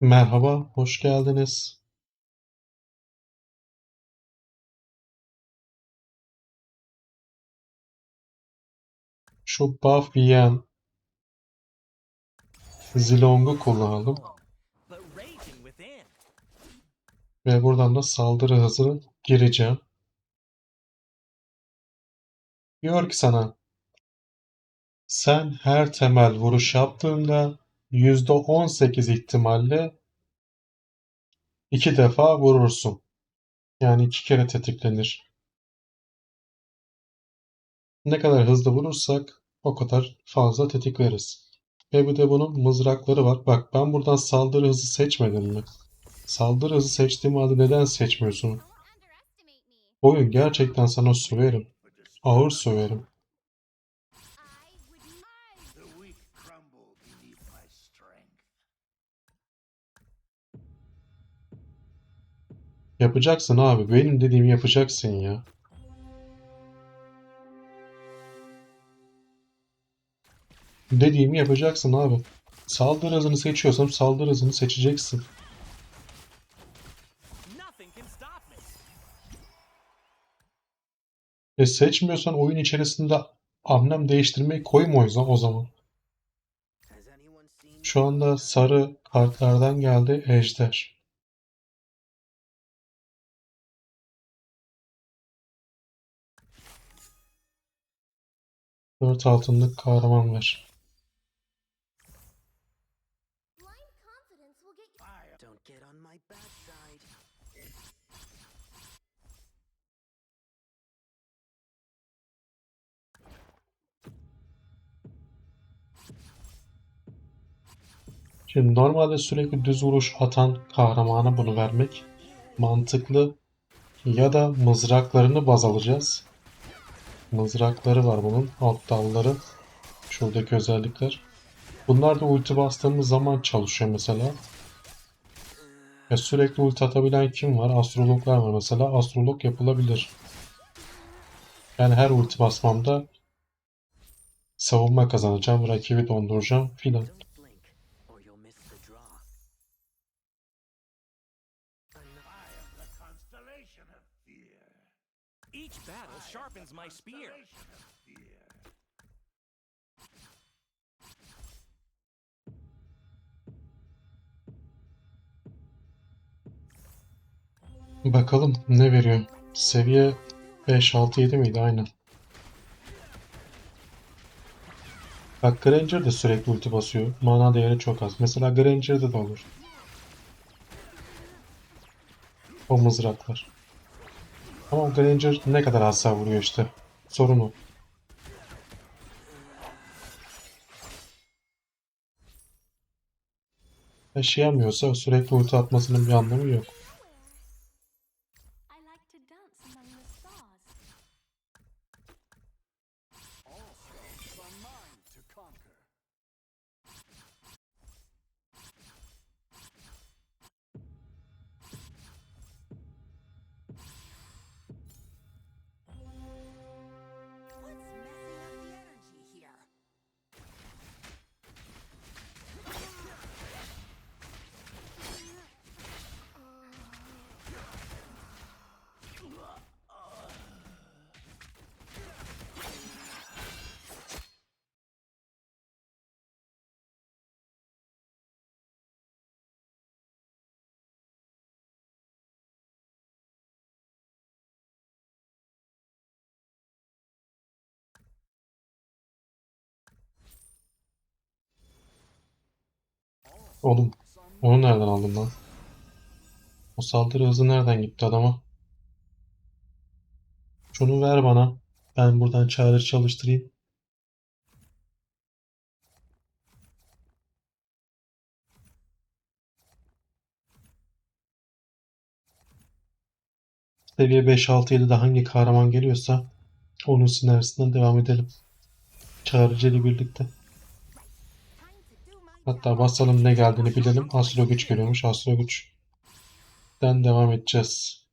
Merhaba, hoş geldiniz. Şu buff yiyen Zilong'u kullanalım ve buradan da saldırı hızını gireceğim. Diyor ki sana, sen her temel vuruş yaptığında %18 ihtimalle iki defa vurursun. Yani iki kere tetiklenir. Ne kadar hızlı vurursak o kadar fazla tetikleriz. Ve bir de bunun mızrakları var. Bak ben buradan saldırı hızı seçmedim mi? Saldırı hızı seçtiğim halde neden seçmiyorsun? Oyun gerçekten sana söverim. Ağır söverim. Yapacaksın abi. Benim dediğimi yapacaksın ya. Dediğimi yapacaksın abi. Saldırı hızını seçiyorsam saldırı hızını seçeceksin. E seçmiyorsan oyun içerisinde anlam değiştirmeyi koyma o zaman- Şu anda sarı kartlardan geldi Ejder. Dört altınlık kahraman ver. Şimdi normalde sürekli düz vuruş atan kahramana bunu vermek mantıklı ya da mızraklarını baz alacağız. Mızrakları var bunun alt dalları. Şuradaki özellikler. Bunlar da ulti bastığımız zaman çalışıyor mesela. Ya sürekli ulti atabilen kim var? Astrologlar var mesela. Astrolog yapılabilir. Yani her ulti basmamda savunma kazanacağım, rakibi donduracağım filan. Sharpens my spear. Bakalım ne veriyor. Seviye 5, 6, 7 miydi? Aynen. Bak Granger de sürekli ulti basıyor. Mana değeri çok az. Mesela Granger'de de olur. O mızraklar. Ama Granger ne kadar hasar vuruyor işte. Sorun o. Yaşayamıyorsa sürekli ulti atmasının bir anlamı yok. Oğlum onu nereden aldın lan? O saldırı hızı nereden gitti adama? Şunu ver bana. Ben buradan çağrı çalıştırayım. Seviye 5, 6, 7'de hangi kahraman geliyorsa onun sinerjisinden devam edelim. Çağrıcı ile birlikte. Hatta basalım ne geldiğini bilelim. Astro güç geliyormuş. Astro güçten devam edeceğiz.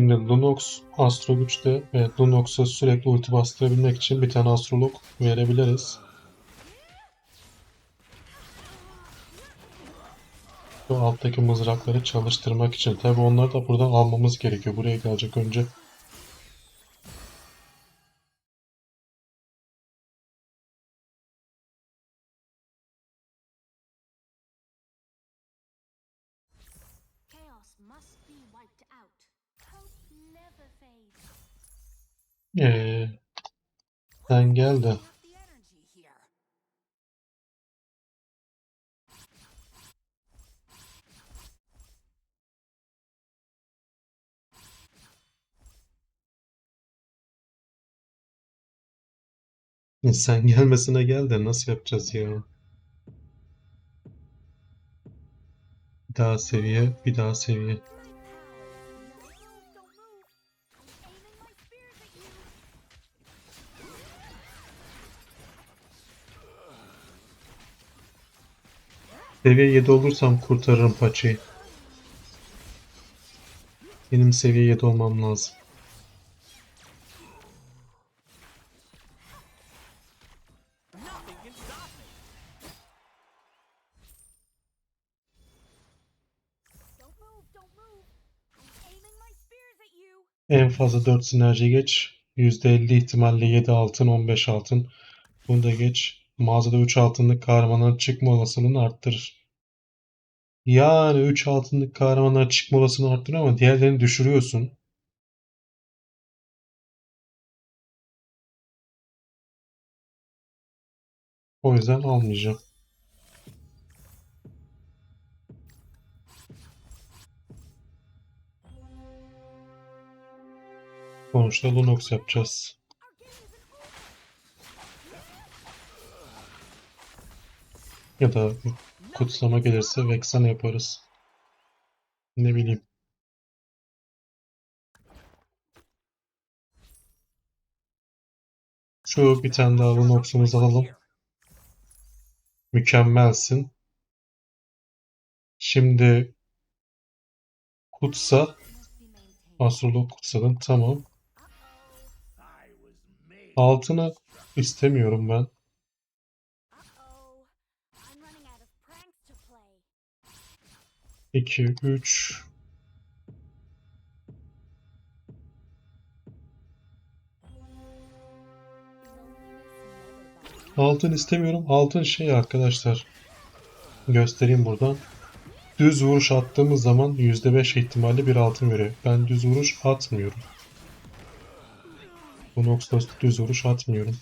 Şimdi Lunox Astro güçte ve Lunox'a sürekli ulti bastırabilmek için bir tane astrolog verebiliriz. Bu alttaki mızrakları çalıştırmak için. Tabi onları da buradan almamız gerekiyor. Buraya gelecek önce. Must be wiped out. Ee, sen gel de here. sen gelmesine gel de nasıl yapacağız ya? Bir daha seviye, bir daha seviye. Seviye 7 olursam kurtarırım paçayı. Benim seviye 7 olmam lazım. En fazla 4 sinerji geç. %50 ihtimalle 7 altın, 15 altın. Bunu da geç. Mağazada 3 altınlık kahramanların çıkma olasılığını arttırır. Yani 3 altınlık kahramanlar çıkma olasılığını arttırıyor ama diğerlerini düşürüyorsun. O yüzden almayacağım. Sonuçta Lunox yapacağız. Ya da kutsama gelirse Vexana yaparız. Ne bileyim. Şu bir tane daha Lunox'umuzu alalım. Mükemmelsin. Şimdi kutsa. Astrolog kutsadın. Tamam. Altını istemiyorum ben. 2, 3. Altın istemiyorum. Altın şey arkadaşlar. Göstereyim buradan. Düz vuruş attığımız zaman %5 ihtimalle bir altın veriyor. Ben düz vuruş atmıyorum. Bu Nox'ta düz vuruş atmıyorum.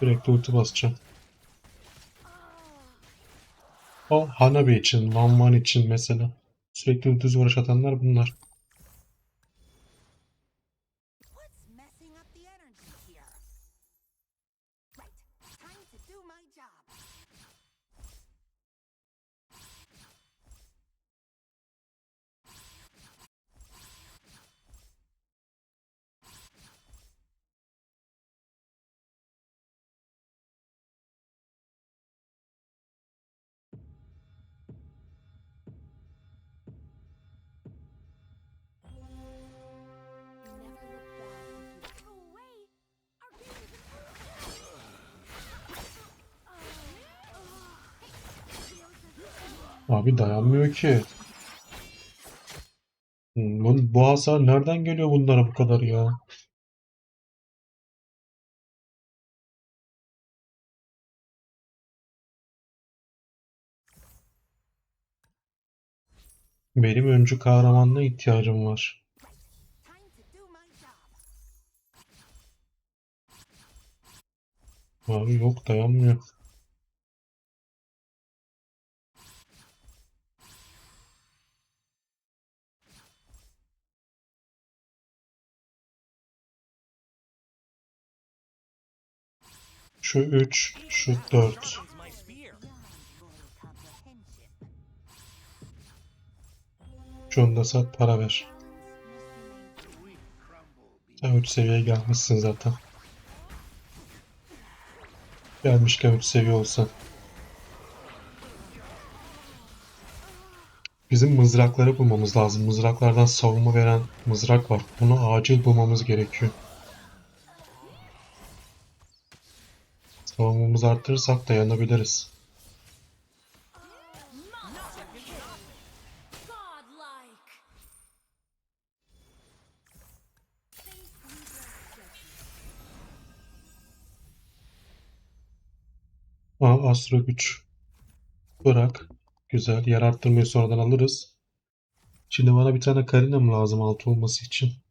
Sürekli ulti basacağım. O Hanabi için, Van Van için mesela. Sürekli düz vuruş atanlar bunlar. Abi dayanmıyor ki. Hmm, Bu, bu hasar nereden geliyor bunlara bu kadar ya? Benim öncü kahramanına ihtiyacım var. Abi yok dayanmıyor. Şu 3, şu 4. Sharpens my spear. Beyond full comprehension. Şunu da sat para ver. Sen 3 seviyeye gelmişsin zaten. Gelmişken 3 seviye olsan. Bizim mızrakları bulmamız lazım. Mızraklardan savunma veren mızrak var. Bunu acil bulmamız gerekiyor. Savunmamızı arttırırsak dayanabiliriz. Aa, Astro güç. Bırak. Güzel. Yer arttırmayı sonradan alırız. Şimdi bana bir tane Karina lazım altı olması için?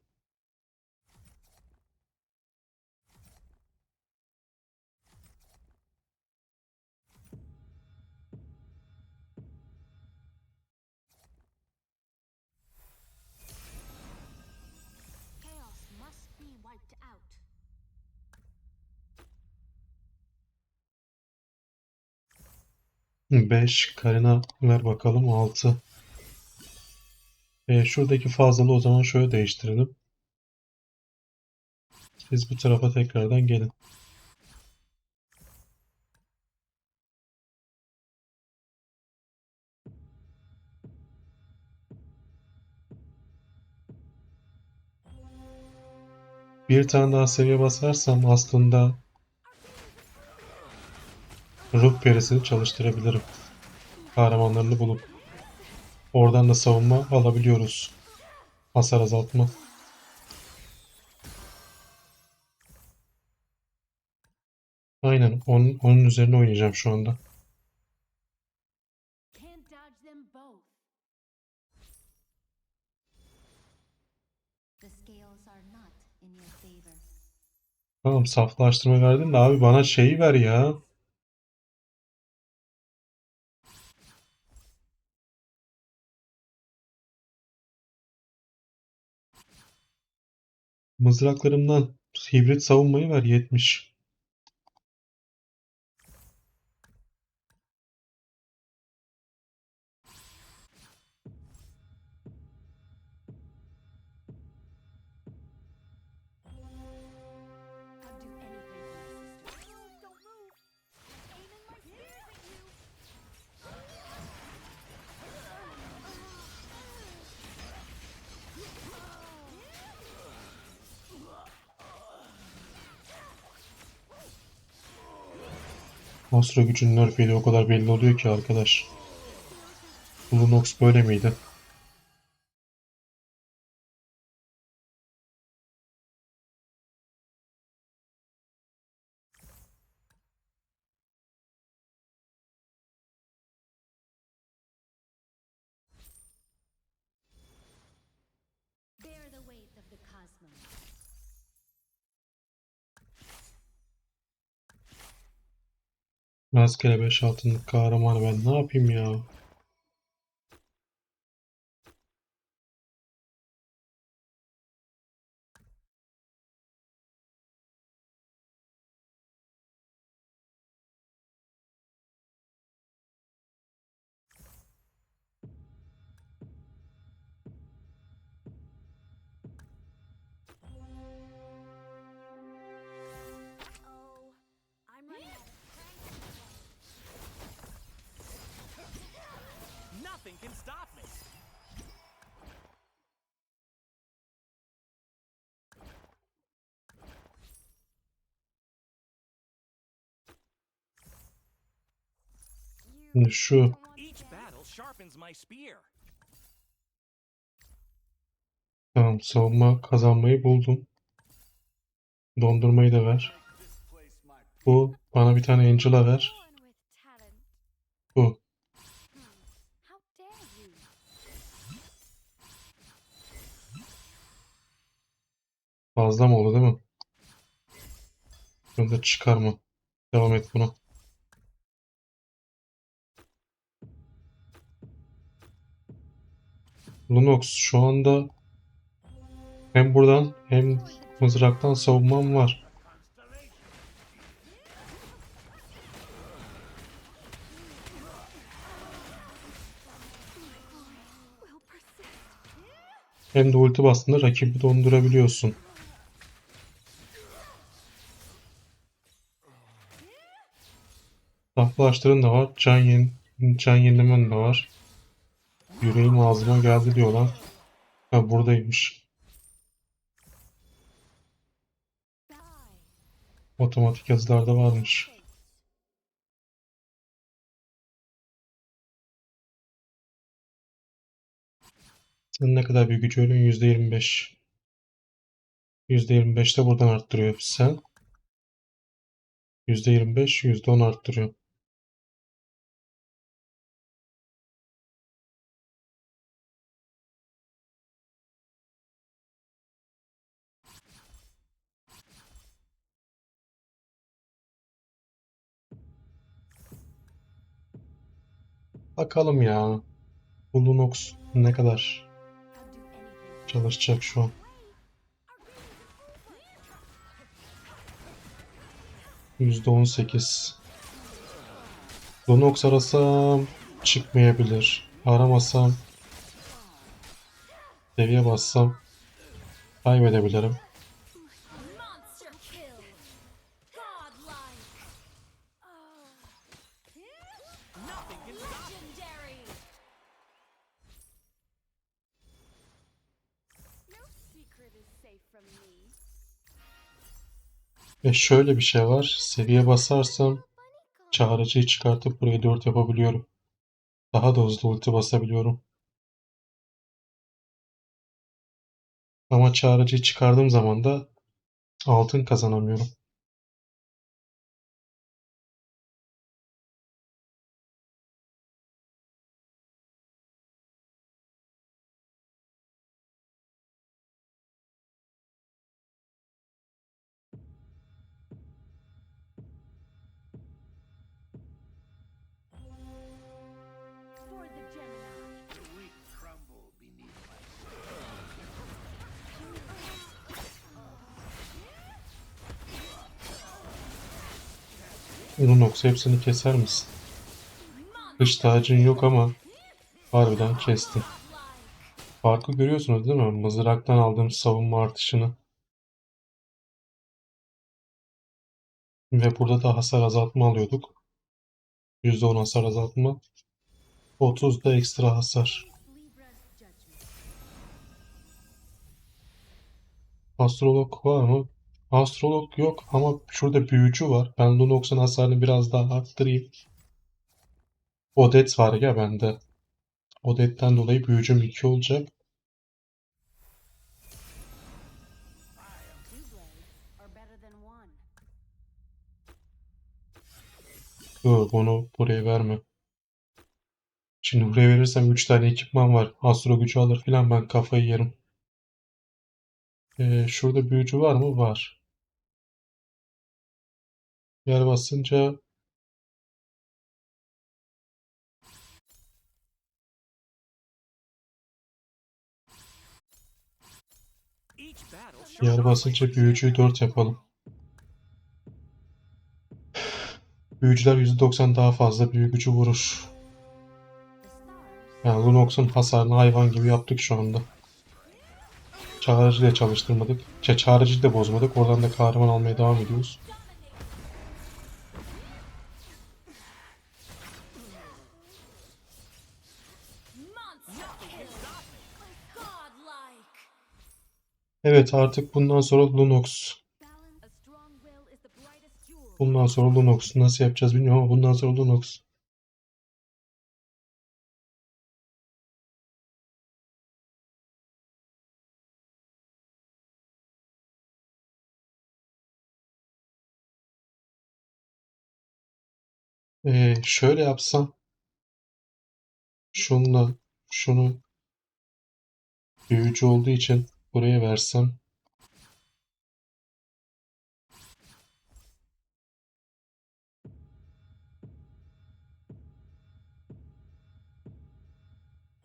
5. Karina ver bakalım 6. E, şuradaki fazlalığı o zaman şöyle değiştirelim. Siz bu tarafa tekrardan gelin. Bir tane daha seviye basarsam aslında ruh perisini çalıştırabilirim. Kahramanlarını bulup oradan da savunma alabiliyoruz. Hasar azaltma. Aynen onun, onun üzerine oynayacağım şu anda. Tamam saflaştırma verdin de abi bana şeyi ver ya. Mızraklarımdan hibrit savunmayı ver 70. Astro gücünün nerfeyle o kadar belli oluyor ki arkadaş. Lunox böyle miydi? Rastgele 5 altınlık kahramanı ben ne yapayım ya? Spear. tamam savunma kazanmayı buldum. Dondurmayı da ver. Bu bana bir tane Angela ver. Bu fazla mı oldu değil mi? Bunu da çıkarma. Devam et buna. Lunox şu anda hem buradan hem mızraktan savunmam var. Hem de ulti bastığında rakibi dondurabiliyorsun. Saflaştırın da var. Can, yen can yenilemen de var. Yüreğim ağzıma geldi diyorlar. Ha buradaymış. Otomatik yazılarda varmış. Senin ne kadar büyük gücü ölün? %25. %25 de buradan arttırıyor. Sen %25, %10 arttırıyor. Bakalım ya. Bu Lunox ne kadar çalışacak şu an. %18. Lunox arasam çıkmayabilir. Aramasam seviye bassam kaybedebilirim. Ve şöyle bir şey var. Seviye basarsam çağrıcıyı çıkartıp burayı 4 yapabiliyorum. Daha da hızlı ulti basabiliyorum. Ama çağrıcıyı çıkardığım zaman da altın kazanamıyorum. Lunox hepsini keser misin? Kış tacın yok ama harbiden kesti. Farkı görüyorsunuz değil mi? Mızraktan aldığım savunma artışını. Ve burada da hasar azaltma alıyorduk. %10 hasar azaltma. 30 da ekstra hasar. Astrolog var mı? Astrolog yok ama şurada büyücü var. Ben Lunox'un hasarını biraz daha arttırayım. Odet var ya bende. Odet'ten dolayı büyücüm 2 olacak. Dur bunu buraya verme. Şimdi buraya verirsem 3 tane ekipman var. Astro gücü alır filan ben kafayı yerim. Ee, şurada büyücü var mı? Var. Yer basınca yer basınca büyücüyü 4 yapalım. Büyücüler %90 daha fazla büyü gücü vurur. Yani Lunox'un hasarını hayvan gibi yaptık şu anda. Çağrıcı da çalıştırmadık. Çağrıcıyı da bozmadık. Oradan da kahraman almaya devam ediyoruz. Evet artık bundan sonra Lunox. Bundan sonra Lunox. Nasıl yapacağız bilmiyorum ama bundan sonra Lunox. Ee, şöyle yapsam. Şunla şunu büyücü olduğu için buraya versem.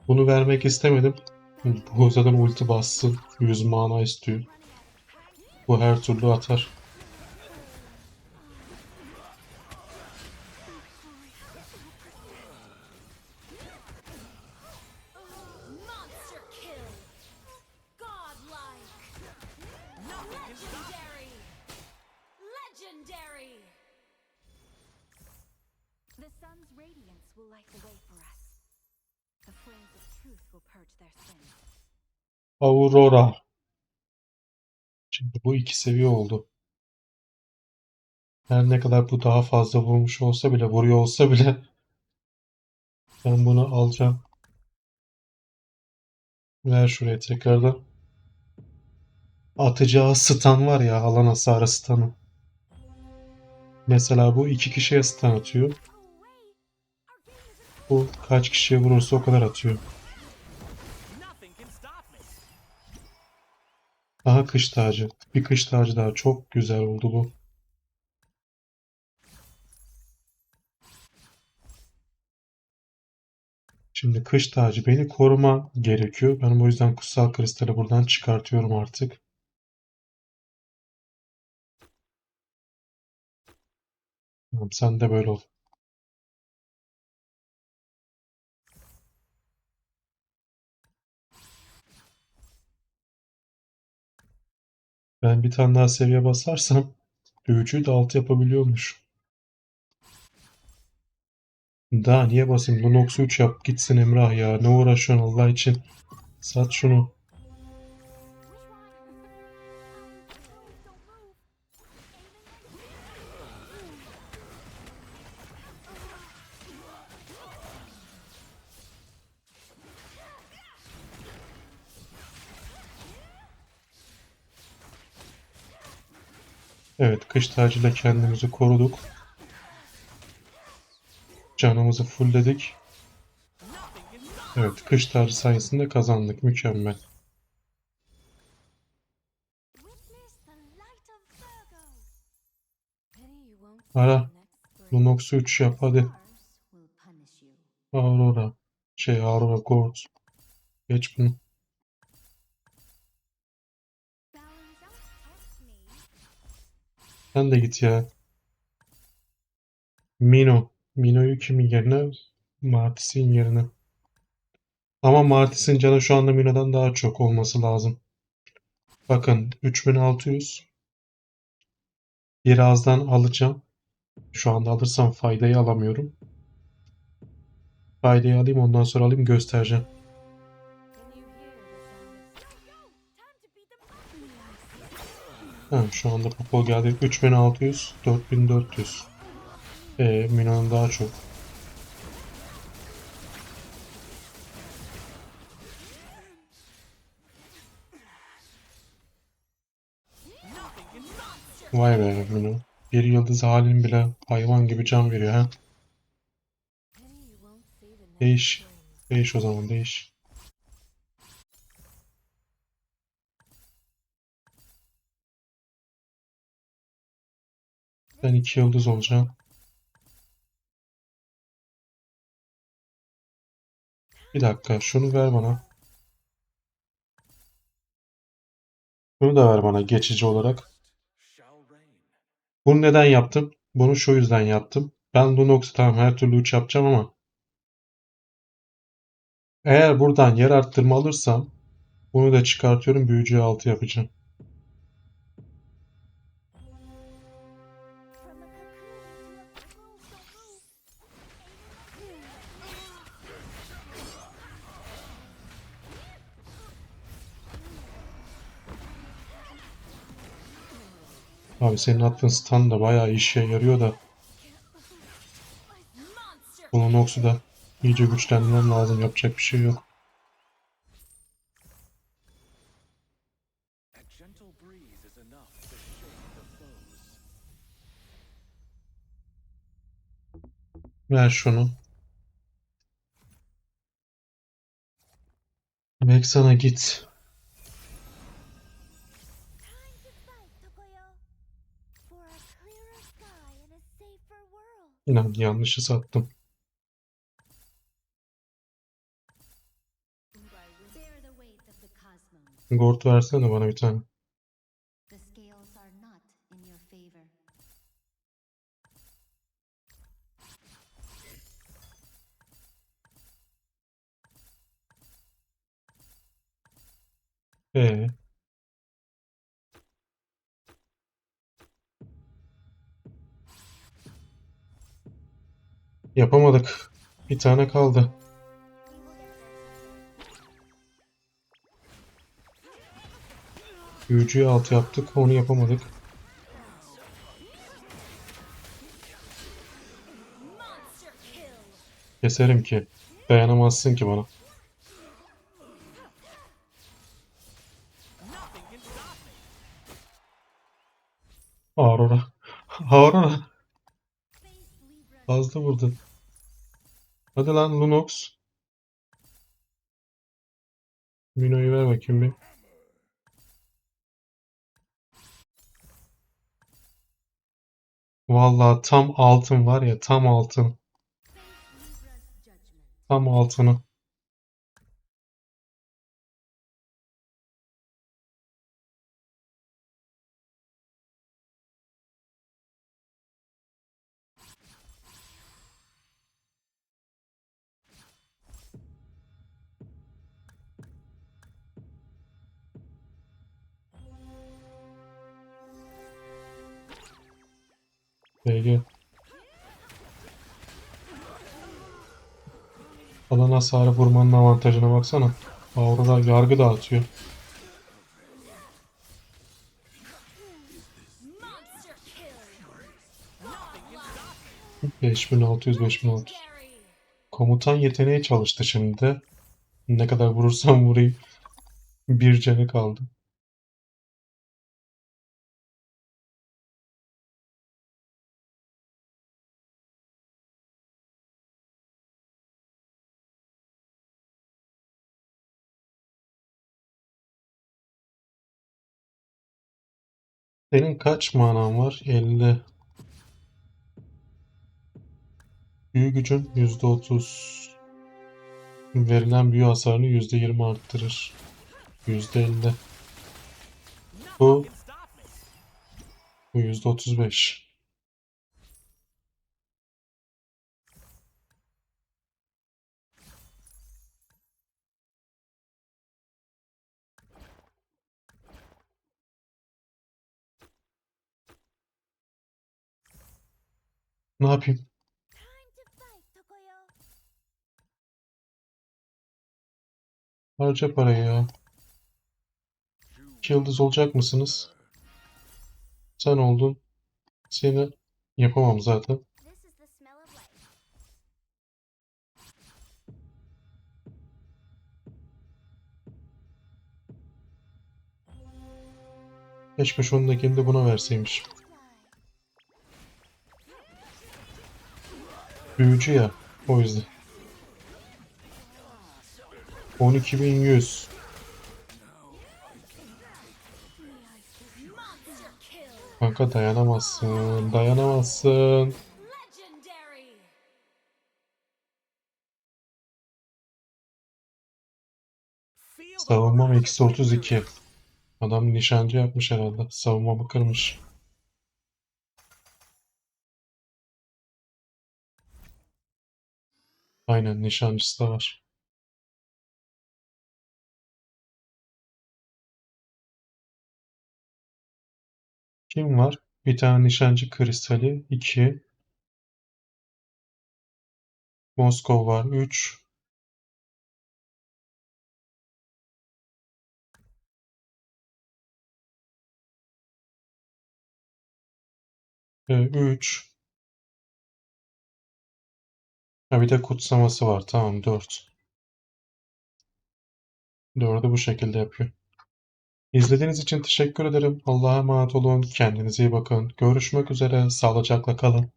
Bunu vermek istemedim. Bu zaten ulti bassın. 100 mana istiyor. Bu her türlü atar. Aurora. Şimdi bu iki seviye oldu. Her ne kadar bu daha fazla vurmuş olsa bile, vuruyor olsa bile ben bunu alacağım. Ver şuraya tekrardan. Atacağı stun var ya, alan hasarı stun'ı. Mesela bu iki kişiye stun atıyor. Bu kaç kişiye vurursa o kadar atıyor. Aha kış tacı. Bir kış tacı daha. Çok güzel oldu bu. Şimdi kış tacı beni koruma gerekiyor. Ben o yüzden kutsal kristali buradan çıkartıyorum artık. Tamam sen de böyle ol. Ben bir tane daha seviye basarsam büyücüyü de altı yapabiliyormuş. Daha niye basayım? Lunox 3 yap gitsin Emrah ya. Ne uğraşıyorsun Allah için? Sat şunu. Evet, kış tacıyla kendimizi koruduk. Canımızı fullledik. Evet, kış tacı sayesinde kazandık. Mükemmel. Ara. Lunox 3 yap hadi. Aurora. Şey Aurora Gold. Geç bunu. Sen de git ya. Mino. Mino'yu kimin yerine? Martis'in yerine. Ama Martis'in canı şu anda Mino'dan daha çok olması lazım. Bakın 3600. Birazdan alacağım. Şu anda alırsam faydayı alamıyorum. Faydayı alayım ondan sonra alayım göstereceğim. Ha, şu anda Popo geldi. 3600, 4400. Ee, Mino'nun daha çok. Vay be Mino. Bir yıldız halin bile hayvan gibi can veriyor ha. Değiş. Değiş o zaman değiş. Ben iki yıldız olacağım. Bir dakika şunu ver bana. Bunu da ver bana geçici olarak. Bunu neden yaptım? Bunu şu yüzden yaptım. Ben Lunox'u tamam her türlü uç yapacağım ama eğer buradan yer arttırma alırsam bunu da çıkartıyorum büyücüye 6 yapacağım. Abi senin attığın stun da bayağı işe yarıyor da bu Lunox'u da iyice güçlendirmem lazım yapacak bir şey yok. Ver şunu. Vexana git. İnan yanlışı sattım. Gord versene bana bir tane. Ee. Yapamadık. Bir tane kaldı. Büyücüyü alt yaptık. Onu yapamadık. Keserim ki. Dayanamazsın ki bana. Aurora. Aurora. Fazla vurdu. Hadi lan Lunox. Mino'yu ver bakayım bir. Vallahi tam altın var ya tam altın. Tam altını. BG. Alan hasarı vurmanın avantajına baksana. Aurora yargı dağıtıyor. Monster kill. 5600 5600. Legendary. Komutan yeteneği çalıştı şimdi. Ne kadar vurursam vurayım. Bir canı kaldı. Senin kaç manan var? 50. Büyü gücün %30. Verilen büyü hasarını %20 arttırır. %50. Bu bu %35. Ne yapayım? Harca parayı ya. İki yıldız olacak mısınız? Sen oldun. Seni yapamam zaten. Keşke şundakini de buna verseymiş. Büyücü ya. O yüzden. 12100. Monster kill. Kanka dayanamazsın. Dayanamazsın. Savunmam eksi of 32. Adam nişancı yapmış herhalde. Savunmamı kırmış. Aynen nişancısı da var. Kim var? Bir tane nişancı kristali. 2. Moskov var. 3. Ee, 3. Ha bir de kutsaması var. Tamam 4. 4'ü bu şekilde yapıyor. İzlediğiniz için teşekkür ederim. Allah'a emanet olun. Kendinize iyi bakın. Görüşmek üzere. Sağlıcakla kalın.